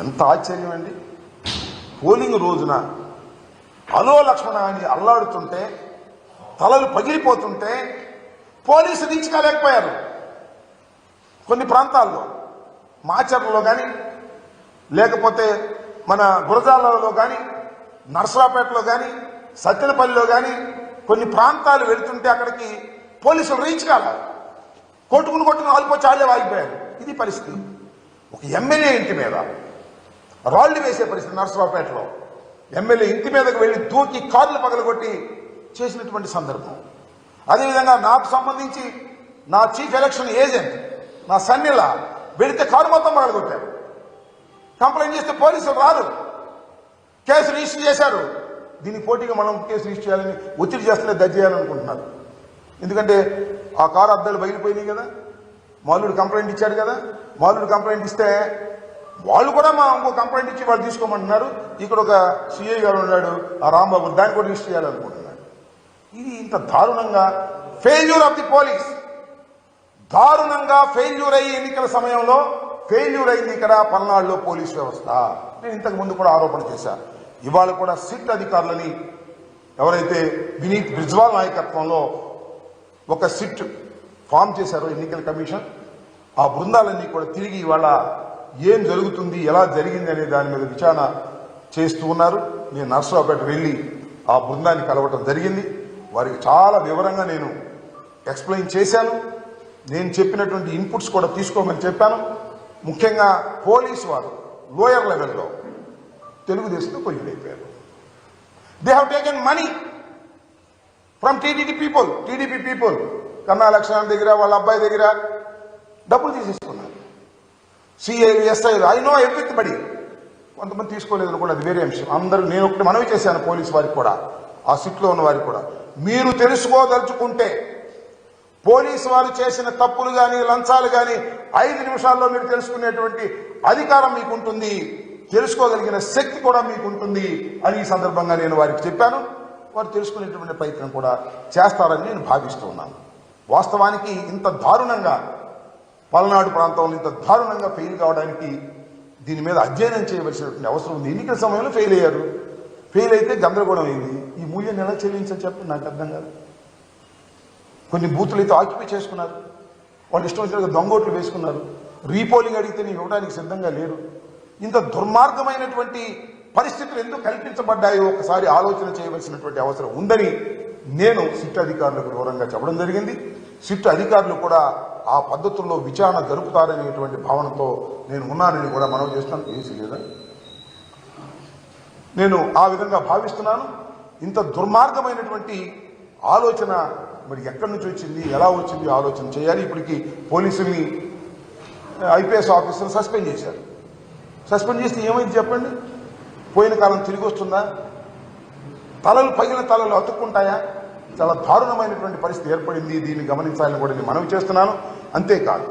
ఎంత ఆశ్చర్యం అండి. పోలింగ్ రోజున అలో లక్ష్మణ అని అల్లాడుతుంటే తలలు పగిలిపోతుంటే పోలీసు రీచ్ కాలేకపోయారు కొన్ని ప్రాంతాల్లో మాచర్లలో కానీ లేకపోతే మన గురజాలలో కానీ నర్సరాపేటలో కానీ సత్యనపల్లిలో కానీ కొన్ని ప్రాంతాలు వెళుతుంటే అక్కడికి పోలీసులు రీచ్ కాలేదు కొట్టుకుని కొట్టుకుని ఆల్పోయి చాలే వాగిపోయారు ఇది పరిస్థితి. ఒక ఎమ్మెల్యే ఇంటి మీద రాళ్ళు వేసే పరిస్థితి నరసరావుపేటలో ఎమ్మెల్యే ఇంటి మీదకు వెళ్ళి దూకి కార్లు పగలగొట్టి చేసినటువంటి సందర్భం. అదేవిధంగా నాకు సంబంధించి నా చీఫ్ ఎలక్షన్ ఏజెంట్ నా సన్నిలా వెళితే కారు మొత్తం పగలగొట్టారు. కంప్లైంట్ చేస్తే పోలీసులు రారు. కేసు రిజిస్టర్ చేశారు. దీనికి పోటీగా మనం కేసు రిజిస్టర్ చేయాలని ఒత్తిడి చేస్తూనే దర్జీ చేయాలనుకుంటున్నారు ఎందుకంటే ఆ కారు అద్దాలు బయలుపోయినాయి కదా. మాలుడు కంప్లైంట్ ఇచ్చాడు కదా. మాలుడు కంప్లైంట్ ఇస్తే వాళ్ళు కూడా మా ఇంకో కంప్లైంట్ ఇచ్చి వాళ్ళు తీసుకోమంటున్నారు. ఇక్కడ ఒక సిఐ గారు ఉన్నాడు ఆ రాంబాబు దాన్ని కూడా రిజిస్టర్ చేయాలనుకుంటున్నాడు. ఇది ఇంత దారుణంగా ఫెయిల్యూర్ ఆఫ్ ది పోలీస్ దారుణంగా ఫెయిల్యూర్ అయ్యి ఎన్నికల సమయంలో ఫెయిల్యూర్ అయింది ఇక్కడ పల్నాడులో పోలీస్ వ్యవస్థ. నేను ఇంతకు ముందు కూడా ఆరోపణ చేశాను ఇవాళ కూడా సిట్ అధికారులని ఎవరైతే వినీత్ బ్రిజ్వాల్ నాయకత్వంలో ఒక సిట్ ఫామ్ చేశారో ఎన్నికల కమిషన్ ఆ బృందాలన్నీ కూడా తిరిగి ఇవాళ ఏం జరుగుతుంది ఎలా జరిగింది అనే దాని మీద విచారణ చేస్తూ ఉన్నారు. నేను నర్సరావుపేట వెళ్ళి ఆ బృందాన్ని కలవటం జరిగింది. వారికి చాలా వివరంగా నేను ఎక్స్ప్లెయిన్ చేశాను. నేను చెప్పినటువంటి ఇన్పుట్స్ కూడా తీసుకోమని చెప్పాను. ముఖ్యంగా పోలీసు వారు లోయర్ లెవెల్లో తెలుగుదేశంతో కొయ్యలైపోయారు they have taken money from TDP people TDP people Kanna Lakshmana దగ్గర వాళ్ళ అబ్బాయి దగ్గర డబ్బులు తీసేసుకున్నారు. CI SI I know everything బడి కొంతమంది తీసుకోలేదు కూడా అది వేరే అంశం. అందరూ నేను ఒకటి మనవి చేశాను పోలీస్ వారికి కూడా ఆ సిట్లో ఉన్న వారికి కూడా. మీరు తెలుసుకోదలుచుకుంటే పోలీసు వారు చేసిన తప్పులు కానీ లంచాలు కానీ ఐదు నిమిషాల్లో మీరు తెలుసుకునేటువంటి అధికారం మీకు ఉంటుంది తెలుసుకోగలిగిన శక్తి కూడా మీకు ఉంటుంది అని ఈ సందర్భంగా నేను వారికి చెప్పాను. వారు తెలుసుకునేటువంటి ప్రయత్నం కూడా చేస్తారని నేను భావిస్తున్నాను వాస్తవానికి ఇంత దారుణంగా పల్నాడు ప్రాంతంలో ఇంత దారుణంగా ఫెయిల్ కావడానికి దీని మీద అధ్యయనం చేయవలసినటువంటి అవసరం ఉంది. ఎన్నికల సమయంలో ఫెయిల్ అయ్యారు. ఫెయిల్ అయితే గందరగోళం అయింది. ఈ మూల్యాన్ని ఎలా చెల్లించని చెప్పి నాకు అర్థం కాదు. కొన్ని బూతులు అయితే ఆక్యుపై చేసుకున్నారు. వాళ్ళు ఇష్టం వచ్చినట్టుగా దొంగోట్లు వేసుకున్నారు. రీపోలింగ్ అడిగితే నేను ఇవ్వడానికి సిద్ధంగా లేరు. ఇంత దుర్మార్గమైనటువంటి పరిస్థితులు ఎందుకు కల్పించబడ్డాయో ఒకసారి ఆలోచన చేయవలసినటువంటి అవసరం ఉందని నేను సిట్ అధికారులకు వివరంగా చెప్పడం జరిగింది. సిట్ అధికారులు కూడా ఆ పద్ధతుల్లో విచారణ జరుపుతారనేటువంటి భావనతో నేను ఉన్నానని కూడా మనం చేస్తాను ఏసీ లేదా? నేను ఆ విధంగా భావిస్తున్నాను. ఇంత దుర్మార్గమైనటువంటి ఆలోచన మరి ఎక్కడి నుంచి వచ్చింది? ఎలా వచ్చింది? ఆలోచన చేయాలి. ఇప్పటికి పోలీసుల్ని ఐపీఎస్ ఆఫీసర్ సస్పెండ్ చేశారు. సస్పెండ్ చేస్తే ఏమైంది చెప్పండి? పోయిన కాలం తిరిగి వస్తుందా? తలలు పగిలిన తలలు అతుక్కుంటాయా? చాలా దారుణమైనటువంటి పరిస్థితి ఏర్పడింది. దీన్ని గమనించాలని కూడా నేను మనవి చేస్తున్నాను. అంతేకాదు